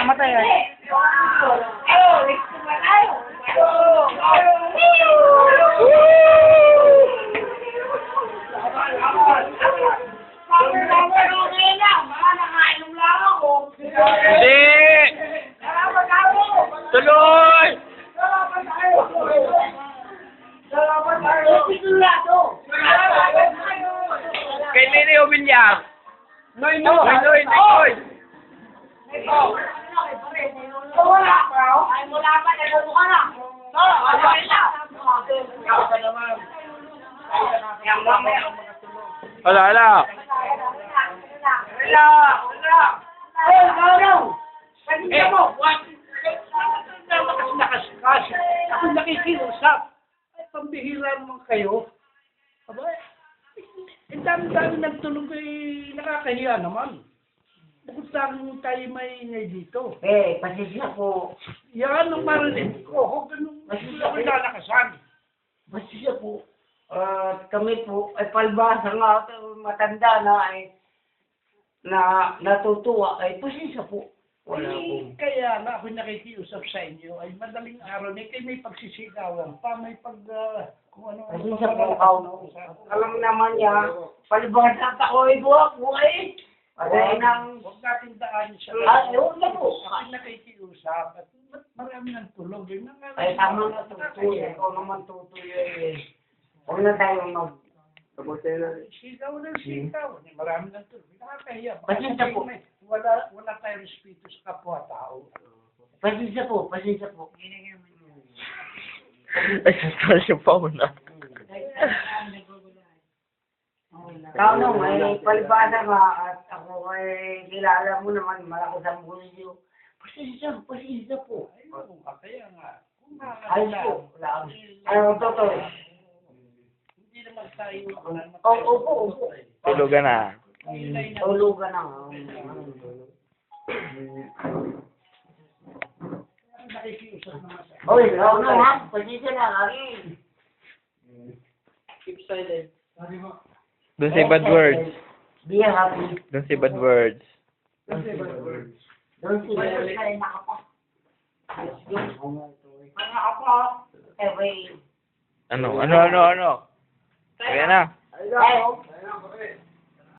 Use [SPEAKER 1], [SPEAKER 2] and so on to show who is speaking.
[SPEAKER 1] Namatay yan. Hindi! Tuloy!
[SPEAKER 2] Kay Nene Obilyar.
[SPEAKER 1] Noy, no!
[SPEAKER 2] Noy, Noy, Noy!
[SPEAKER 1] Oh! Wala ka? Ay, mula pa, nalalo ka na. No.
[SPEAKER 2] Wala, wala.
[SPEAKER 1] Wala! Wala! Ay, gano'n!
[SPEAKER 3] Eh, what? Naman kasi nakaskas. Ako nakikiusap. Ay, pambihira naman kayo. Aba, eh, ang dami-dami nagtulog eh, nakakahiya naman. Bukod sa akin tayo may ingay dito.
[SPEAKER 1] Eh, pasisya po.
[SPEAKER 3] Yan ang marinig ko. Huwag ganun. Hindi ako lalakasan.
[SPEAKER 1] Pasisya po. At kami po, ay palbasa nga matanda na ay na natutuwa ay pasisya po. Wala
[SPEAKER 3] Eh,
[SPEAKER 1] po.
[SPEAKER 3] kaya na ako nakikiusap sa inyo ay madaling araw na kayo may pagsisigawan pa, may pag... ah, kung ano
[SPEAKER 1] Pasisya po, Kau. Alam naman niya, palbasa at ako ay buwak buhay. Patay ng...
[SPEAKER 3] Huwag natin daan siya.
[SPEAKER 1] Ah, yun na po.
[SPEAKER 3] Ako nakikiusap at marami ng tulog. Eh,
[SPEAKER 1] Ay, tama na tutuloy. Ikaw naman tutuloy. eh. Huwag na tayong mag...
[SPEAKER 3] Sigaw ng sigaw. Eh, Marami ng tulog. Nakakahiya.
[SPEAKER 1] Pasensya po.
[SPEAKER 3] Wala, wala tayong respeto sa kapwa-tao.
[SPEAKER 1] Pasisya po, pasisya po.
[SPEAKER 2] Ay, sasal siya pa una.
[SPEAKER 1] Ikaw nung ay palibasa nga at ako ay kilala mo naman malakas ang bulyo. Pasisya, pasisya po.
[SPEAKER 3] Ah, kaya nga.
[SPEAKER 1] Ayos po. Wala. Ano, totoo.
[SPEAKER 3] hindi naman tayo
[SPEAKER 1] opo, opo.
[SPEAKER 2] Tulugan na.
[SPEAKER 1] Tulugan na.
[SPEAKER 3] Nakikiusap naman sa
[SPEAKER 1] Oy, ikaw na ha. Pasisya na. Ari.
[SPEAKER 3] Keep silent.
[SPEAKER 2] Don't say bad words.
[SPEAKER 1] Be happy.
[SPEAKER 2] Don't say bad words.
[SPEAKER 1] Don't say bad Nakapa. Eh, wait.
[SPEAKER 2] Ano, ano, ano, ano? Kaya na.
[SPEAKER 1] Ay,